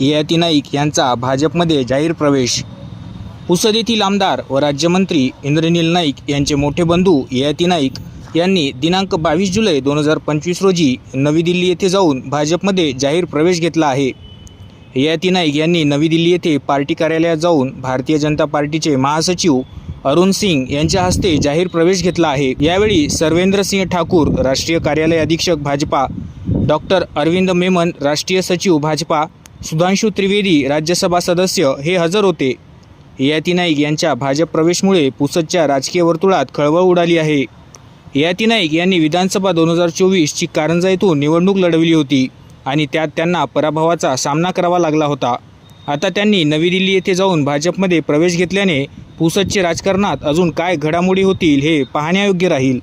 ययाती नाईक यांचा भाजपमध्ये जाहीर प्रवेश. पुसद येथील आमदार व राज्यमंत्री इंद्रनील नाईक यांचे मोठे बंधू ययाती नाईक यांनी दिनांक बावीस जुलै दोन हजार पंचवीस रोजी नवी दिल्ली येथे जाऊन भाजपमध्ये जाहीर प्रवेश घेतला आहे. ययाती नाईक यांनी नवी दिल्ली येथे पार्टी कार्यालयात जाऊन भारतीय जनता पार्टीचे महासचिव अरुण सिंग यांच्या हस्ते जाहीर प्रवेश घेतला आहे. यावेळी सर्वेंद्र सिंह ठाकूर राष्ट्रीय कार्यालय अधीक्षक भाजपा डॉक्टर अरविंद मेमन राष्ट्रीय सचिव भाजपा सुधांशु त्रिवेदी राज्यसभा सदस्य हे हजर होते. ययाती नाईक यांच्या भाजप प्रवेशमुळे पुसदच्या राजकीय वर्तुळात खळबळ उडाली आहे. ययाती नाईक यांनी विधानसभा दोन हजार चोवीसची कारंजा येथून निवडणूक लढविली होती आणि त्यात त्यांना पराभवाचा सामना करावा लागला होता. आता त्यांनी नवी दिल्ली येथे जाऊन भाजपमध्ये प्रवेश घेतल्याने पुसदचे राजकारणात अजून काय घडामोडी होतील हे पाहण्यायोग्य राहील.